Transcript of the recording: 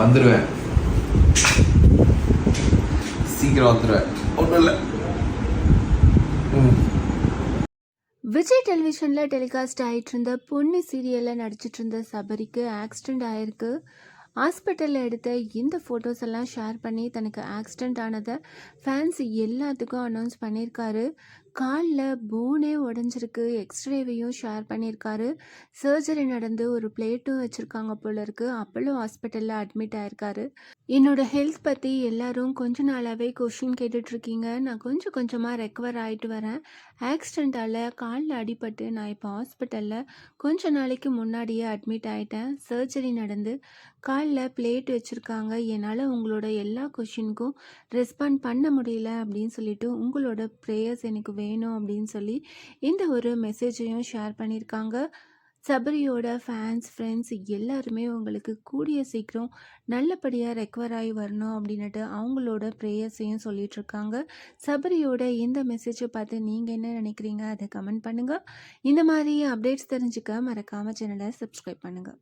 வந்துடுவேன் சீக்கிரம் வந்துடுவேன் ஒன்றும் இல்லை. விஜய் டெலிவிஷனில் டெலிகாஸ்ட் ஆகிட்டு இருந்த பொண்ணு சீரியலில் நடிச்சிட்டு இருந்த சபரிக்கு ஆக்சிடெண்ட் ஆயிருக்கு. ஹாஸ்பிட்டலில் எடுத்த இந்த ஃபோட்டோஸ் எல்லாம் ஷேர் பண்ணி தனக்கு ஆக்சிடெண்ட் ஆனதை ஃபேன்ஸ் எல்லாத்துக்கும் அனௌன்ஸ் பண்ணியிருக்காரு. காலில் போனே உடஞ்சிருக்கு. எக்ஸ்ரேவையும் ஷேர் பண்ணியிருக்காரு. சர்ஜரி நடந்து ஒரு பிளேட்டும் வச்சுருக்காங்க போல இருக்கு. அப்போலோ ஹாஸ்பிட்டலில் அட்மிட் ஆயிருக்காரு. என்னோட ஹெல்த் பற்றி எல்லாரும் கொஞ்ச நாளாகவே கொஷின் கேட்டுட்ருக்கீங்க. நான் கொஞ்சம் கொஞ்சமாக ரெக்கவர் ஆகிட்டு வரேன். ஆக்சிடெண்ட்டால் காலில் அடிபட்டு நான் இப்போ ஹாஸ்பிட்டலில் கொஞ்ச நாளைக்கு முன்னாடியே அட்மிட் ஆகிட்டேன் சர்ஜரி நடந்து கால் காலில் பிளேட் வச்சுருக்காங்க. என்னால் உங்களோட எல்லா கொஷினுக்கும் ரெஸ்பாண்ட் பண்ண முடியல அப்படின்னு சொல்லிட்டு உங்களோட ப்ரேயர்ஸ் எனக்கு வேணும் அப்படின்னு சொல்லி இந்த ஒரு மெசேஜையும் ஷேர் பண்ணியிருக்காங்க சபரியோட ஃபேன்ஸ் ஃப்ரெண்ட்ஸ் எல்லாருமே உங்களுக்கு கூடிய சீக்கிரம் நல்லபடியாக ரெக்கவர் ஆகி வரணும் அப்படின்னுட்டு அவங்களோட ப்ரேயர்ஸையும் சொல்லிகிட்ருக்காங்க சபரியோட இந்த மெசேஜை பார்த்து நீங்கள் என்ன நினைக்கிறீங்க? அதை கமெண்ட் பண்ணுங்கள் இந்த மாதிரி அப்டேட்ஸ் தெரிஞ்சுக்க மறக்காமல் சேனலை சப்ஸ்கிரைப் பண்ணுங்கள்